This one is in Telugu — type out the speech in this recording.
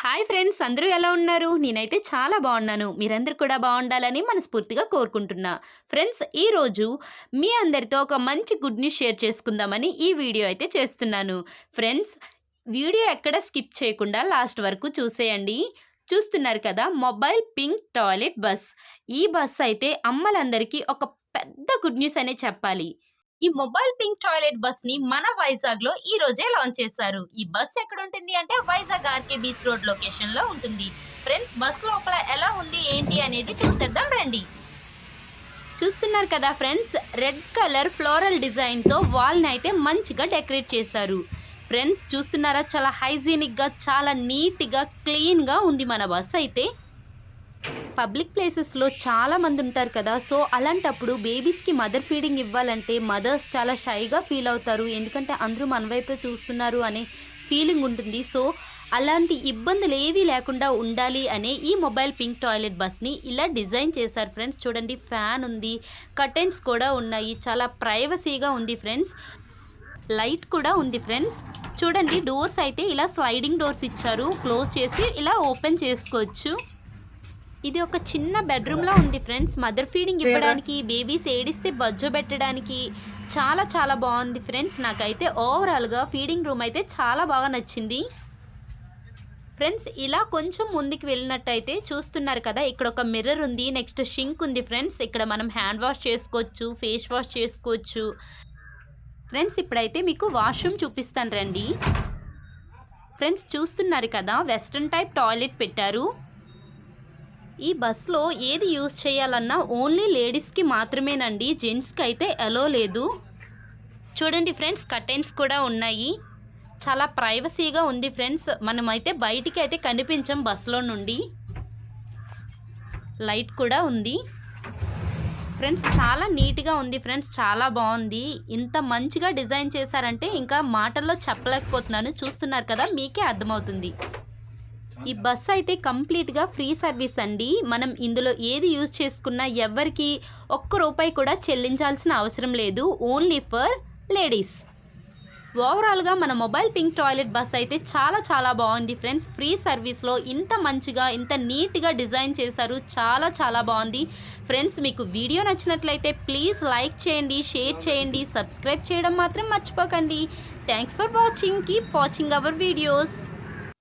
హాయ్ ఫ్రెండ్స్ అందరూ ఎలా ఉన్నారు? నేనైతే చాలా బాగున్నాను. మీరందరూ కూడా బాగుండాలని మనస్ఫూర్తిగా కోరుకుంటున్నా. ఫ్రెండ్స్ ఈరోజు మీ అందరితో ఒక మంచి గుడ్ న్యూస్ షేర్ చేసుకుందామని ఈ వీడియో అయితే చేస్తున్నాను. ఫ్రెండ్స్ వీడియో ఎక్కడ స్కిప్ చేయకుండా లాస్ట్ వరకు చూసేయండి. చూస్తున్నారు కదా మొబైల్ పింక్ టాయిలెట్ బస్. ఈ బస్ అయితే అమ్మలందరికీ ఒక పెద్ద గుడ్ న్యూస్ అనే చెప్పాలి. ఈ మొబైల్ పింక్ టాయిలెట్ బస్ని మన వైజాగ్లో ఈ రోజే లాంచ్ చేశారు. ఈ బస్ ఎక్కడ ఉంటుంది అంటే వైజాగ్ ఆర్కే బీచ్ రోడ్ లొకేషన్లో ఉంటుంది. ఫ్రెండ్స్ బస్ లోపల ఎలా ఉంది ఏంటి అనేది చూసేద్దాం రండి. చూస్తున్నారు కదా ఫ్రెండ్స్ రెడ్ కలర్ ఫ్లోరల్ డిజైన్తో వాల్ని అయితే మంచిగా డెకరేట్ చేశారు. ఫ్రెండ్స్ చూస్తున్నారా? చాలా హైజీనిక్గా చాలా నీట్గా క్లీన్గా ఉంది మన బస్ అయితే. పబ్లిక్ ప్లేసెస్లో చాలా మంది ఉంటారు కదా సో అలాంటప్పుడు బేబీస్కి మదర్ ఫీడింగ్ ఇవ్వాలంటే మదర్స్ చాలా షైగా ఫీల్ అవుతారు. ఎందుకంటే అందరూ మన వైపే చూస్తున్నారు అనే ఫీలింగ్ ఉంటుంది. సో అలాంటి ఇబ్బందులు ఏవీ లేకుండా ఉండాలి అనే ఈ మొబైల్ పింక్ టాయిలెట్ బస్ని ఇలా డిజైన్ చేశారు ఫ్రెండ్స్. చూడండి ఫ్యాన్ ఉంది కర్టెన్స్ కూడా ఉన్నాయి చాలా ప్రైవసీగా ఉంది ఫ్రెండ్స్. లైట్ కూడా ఉంది ఫ్రెండ్స్. చూడండి డోర్స్ అయితే ఇలా స్లైడింగ్ డోర్స్ ఇచ్చారు. క్లోజ్ చేసి ఇలా ఓపెన్ చేసుకోవచ్చు. ఇది ఒక చిన్న బెడ్రూమ్ లా ఉంది ఫ్రెండ్స్. మదర్ ఫీడింగ్ ఇవ్వడానికి బేబీస్ ఏడిస్తే బజ్జో పెట్టడానికి చాలా చాలా బాగుంది ఫ్రెండ్స్. నాకైతే ఓవరాల్గా ఫీడింగ్ రూమ్ అయితే చాలా బాగా నచ్చింది. ఫ్రెండ్స్ ఇలా కొంచెం ముందుకు వెళ్ళినట్టయితే చూస్తున్నారు కదా ఇక్కడ ఒక మిర్రర్ ఉంది నెక్స్ట్ షింక్ ఉంది ఫ్రెండ్స్. ఇక్కడ మనం హ్యాండ్ వాష్ చేసుకోవచ్చు ఫేస్ వాష్ చేసుకోవచ్చు. ఫ్రెండ్స్ ఇప్పుడైతే మీకు వాష్రూమ్ చూపిస్తాను రండి. ఫ్రెండ్స్ చూస్తున్నారు కదా వెస్ట్రన్ టైప్ టాయిలెట్ పెట్టారు. ఈ బస్లో ఏది యూజ్ చేయాలన్నా ఓన్లీ లేడీస్కి మాత్రమేనండి. జెంట్స్కి అయితే ఎలో లేదు. చూడండి ఫ్రెండ్స్ కర్టెన్స్ కూడా ఉన్నాయి. చాలా ప్రైవసీగా ఉంది ఫ్రెండ్స్. మనమైతే బయటికి అయితే కనిపించం బస్సులో నుండి. లైట్ కూడా ఉంది. ఫ్రెండ్స్ చాలా నీట్గా ఉంది ఫ్రెండ్స్ చాలా బాగుంది. ఇంత మంచిగా డిజైన్ చేశారంటే ఇంకా మాటల్లో చెప్పలేకపోతున్నాను. చూస్తున్నారు కదా మీకే అర్థమవుతుంది. ఈ బస్ అయితే కంప్లీట్గా ఫ్రీ సర్వీస్ అండి. మనం ఇందులో ఏది యూజ్ చేసుకున్నా ఎవరికి ఒక్క రూపాయి కూడా చెల్లించాల్సిన అవసరం లేదు. ఓన్లీ ఫర్ లేడీస్ ఓవరాల్గా మన మొబైల్ పింక్ టాయిలెట్ బస్ అయితే చాలా చాలా బాగుంది ఫ్రెండ్స్. ఫ్రీ సర్వీస్లో ఇంత మంచిగా ఇంత నీట్గా డిజైన్ చేశారు. చాలా చాలా బాగుంది. ఫ్రెండ్స్ మీకు వీడియో నచ్చినట్లయితే ప్లీజ్ లైక్ చేయండి షేర్ చేయండి సబ్స్క్రైబ్ చేయడం మాత్రం మర్చిపోకండి. Thanks for watching keep watching our videos